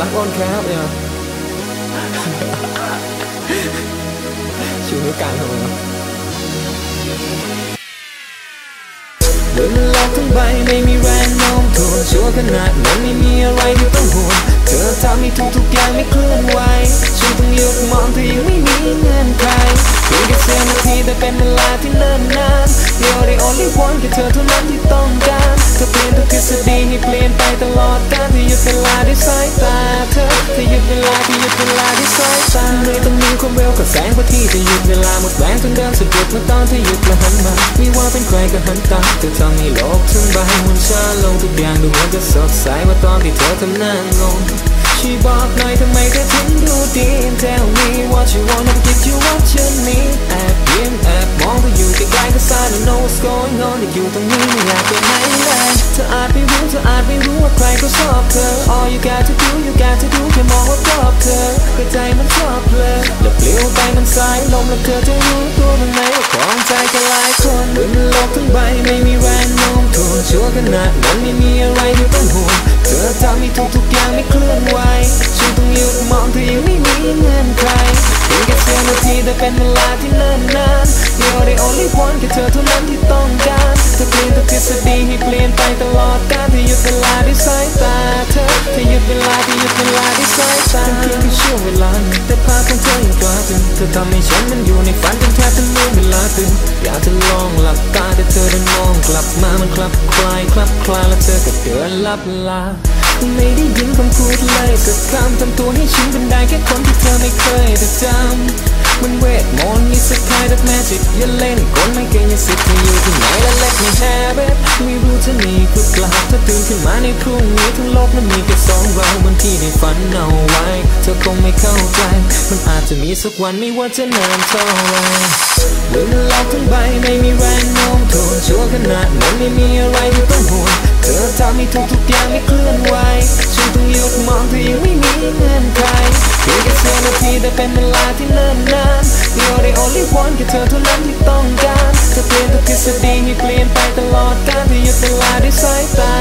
รักอ้อนแคบเนี่ยชูนิ้วกลางทำไมวะบนโลกทั้งใบไม่มีแรงโน้มถ่วงชั่วขนาดนั้นไม่มีอะไรที่ต้องห่วงเธอทำให้ทุกทุกอย่างไม่เคลื่อนไหวฉันต้องหยุดมองเธอยังไม่มีเงื่อนไขเพียงแค่เสี้ยวนาทีแต่เป็นเวลาที่เนิ่นนาน You're the only one แค่เธอเท่านั้นที่ต้องการเธอเปลี่ยนทุกทฤษฎีให้เปลี่ยนไปตลอดกาล ที่หยุดเวลาด้วยสายตาเธอที่หยุดเวลาที่หยุดเวลาด้วยสายตาไม่ต้องมีความเร็วกับแสงพระที่จะหยุดเวลาหมดแรงจนเดินสะดุดเมื่อตอนที่หยุดและหันมาไม่ว่าเป็นใครก็หันตาเธอทำให้โลกทั้งใบมันช้าลงทุกอย่างดูเหมือนจะสดใสว่าตอนที่เธอทำหน้างงช่วยบอกหน่อยทำไมเธอถึงดูดี Tell me what you want and อยู่ไกลๆก็ I don't know what's going on แต่อยู่ตรงนี้ไม่อยากไปไหนเลยเธออาจไม่รู้เธออาจไม่รู้ว่าใครก็ชอบเธอ All you got to do you got to do แค่มองว่ารอบเธอก็ใจมันชอบเพลอแล้วปลิวไปมันสายลมแล้วเธอจะรู้ตัวบ้างไหมว่าของใจก็หลายคนบนโลกทั้งใบไม่มีแรงโน้มถ่วงชั่วขนาดนั้นไม่มีอะไรที่ต้องห่วงเธอทำให้ทุกทุกๆอย่างไม่เคลื่อนไหวฉันต้องหยุดมองเธอยังไม่มีเงื่อนไขเพียงแค่เสี้ยวนาทีแต่เป็นเวลาที่เนิ่นนาน You're the only one แค่เธอเท่านั้นที่ต้องการเธอเปลี่ยนทุกทฤษฎีให้เปลี่ยนไปตลอดกาลที่หยุดเวลาด้วยสายตาเธอที่หยุดเวลาที่หยุดเวลาด้วยสายตาทั้งเพียงแค่ช่วงเวลาหนึ่งแต่ภาพของเธอยังตราตรึงเธอทำให้ฉันมันอยู่ในฝันจนแทบจะลืมเวลาตื่นอยากจะลองหลับตาแต่เธอเดินมองกลับมามันคลับคลายคลับคลายแล้วเธอก็เดินลับลาไม่ได้ยินคำพูดเลยสักคำทำตัวให้ฉันเป็นได้แค่คนที่เธอไม่เคยจะจำ มันเวทมนต์มีสก kind of magic อย่าเล่นกลไม่เก่งอย่าสิทธิ์ที่อยู่ที่ไหนและ let me have it ไม่รู้จะมีหรือเปล่าถ้าตื่นขึ้นมาในพรุ่งนี้ทั้งโลกนั้นมีแค่สองเราเหมือนที่ได้ฝันเอาไว้ เธอคงไม่เข้าใจ มันอาจจะมีสักวันไม่ว่าจะนานเท่าไหรบนโลกทั้งใบไม่มีแรงโน้มถ่วงชั่วขนาดนั้นไม่มีอะไรที่ต้องห่วงเธอทำให้ทุกทุกๆอย่างไม่เคลื่อนไหวฉันต้องหยุดมองเธอยังไม่มีเงื่อนไขเพียงแค่เสี้ยวนาทีแต่เป็นเวลาที่เลิน ค่เธอเท่านั้นที่ต้องการเธอเปลี่ยนทุกทฤษฎีให้เปลี่ยนไปตลอดการที่ยึดเวลาด้วยสายตา